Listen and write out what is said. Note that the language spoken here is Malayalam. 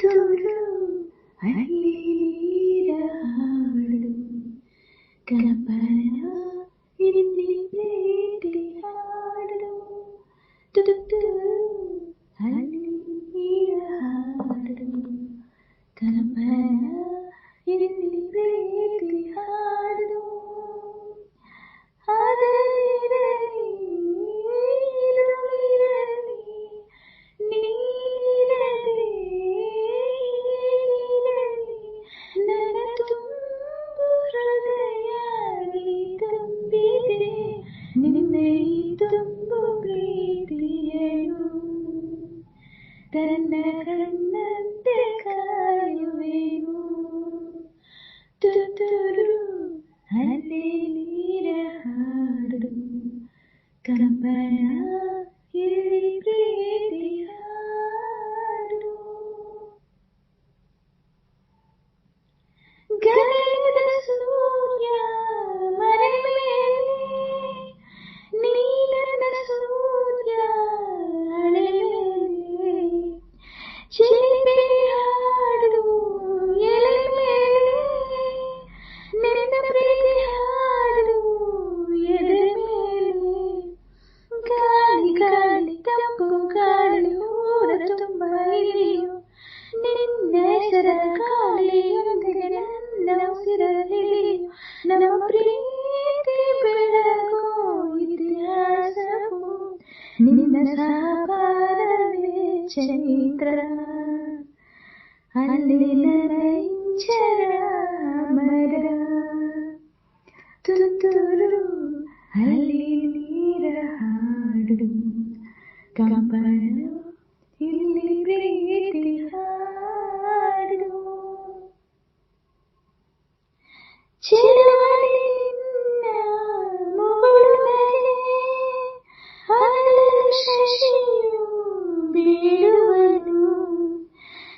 തോറും അല്ലീരാടും കൽപ്പന എന്നെ വേട്ടയാടും അല്ലീരാടും കൽപ്പന എന്നെ വേട്ടയാടും തന്റെ കണ്ണത്തെ കായുവേനു തുരു അല്ലേ നീരഹാടും കമ്പനാ ನನ್ನ ಉಸಿರಲಿಳಿಯು ನಮ್ಮ ಪ್ರೀತಿ ಬೆಳಗು ಇತಿಹಾಸವು ನಿನ್ನ ಸಹಪಾರವೇ ಚೈತ್ರ ಅಲ್ಲಿ ನನ್ನ ಇಂಚರ ಮರ ತುತ್ತೂರು ಅಲ್ಲಿ ನೀರ ಹಾಡು ಕಂಪನ